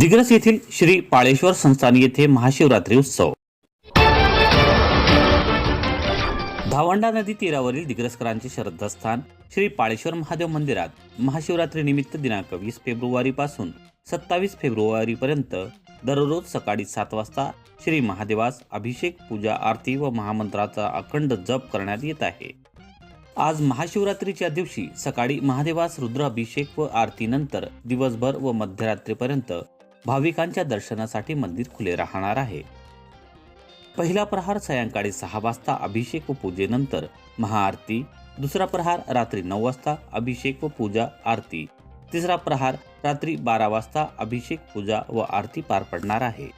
दिग्रस येथील श्री पाळेश्वर संस्थान येथे महाशिवरात्री उत्सव. धावंडा नदी तीरावरील दिग्रसकरांचे श्रद्धास्थान श्री पाळेश्वर महादेव मंदिरात महाशिवरात्री निमित्त दिनांक वीस फेब्रुवारी पासून सत्तावीस फेब्रुवारी पर्यंत दररोज सकाळी सात वाजता श्री महादेवास अभिषेक पूजा आरती व महामंत्राचा अखंड जप करण्यात येत आहे. आज महाशिवरात्रीच्या दिवशी सकाळी महादेवास रुद्र अभिषेक व आरतीनंतर दिवसभर व मध्यरात्रीपर्यंत भाविकांच्या दर्शनासाठी मंदिर खुले राहणार आहे. पहिला प्रहार सायंकाळी सहा वाजता अभिषेक व पूजेनंतर महाआरती दुसरा प्रहार रात्री नऊ वाजता अभिषेक व पूजा आरती तिसरा प्रहार रात्री बारा वाजता अभिषेक पूजा व आरती पार पडणार आहे.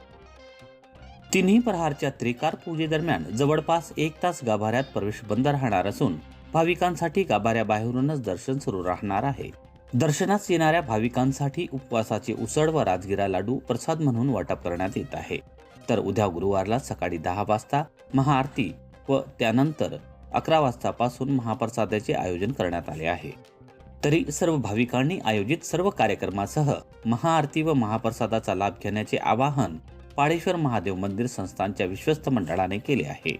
तिन्ही प्रहारच्या त्रिकार पूजेदरम्यान जवळपास एक तास गाभाऱ्यात प्रवेश बंद राहणार असून भाविकांसाठी गाभाऱ्याबाहेरूनच दर्शन सुरू राहणार आहे. दर्शनास येणाऱ्या भाविकांसाठी उपवासाचे उसळ व राजगिरा लाडू प्रसाद म्हणून वाटप करण्यात येत आहे. तर उद्या गुरुवारला सकाळी दहा वाजता महाआरती व त्यानंतर अकरा वाजतापासून महाप्रसादाचे आयोजन करण्यात आले आहे. तरी सर्व भाविकांनी आयोजित सर्व कार्यक्रमासह महाआरती व महाप्रसादाचा लाभ घेण्याचे आवाहन पाळेश्वर महादेव मंदिर संस्थानच्या विश्वस्त मंडळाने केले आहे.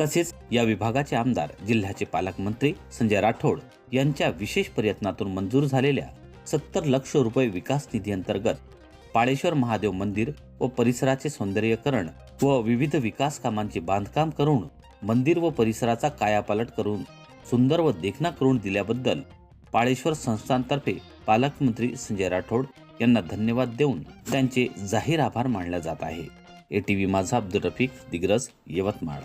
तसेच या विभागाचे आमदार जिल्ह्याचे पालकमंत्री संजय राठोड यांच्या विशेष प्रयत्नातून मंजूर झालेल्या सत्तर लक्ष रुपये विकास निधी अंतर्गत पाळेश्वर महादेव मंदिर व परिसराचे सौंदर्यकरण व विविध विकास कामांचे बांधकाम करून मंदिर व परिसराचा कायापालट करून सुंदर व देखणा करून दिल्याबद्दल पाळेश्वर संस्थांतर्फे पालकमंत्री संजय राठोड यांना धन्यवाद देऊन त्यांचे जाहीर आभार मानले जात आहे. ए टी व्ही माझा अब्दुल रफिक दिग्रज यवतमाळ.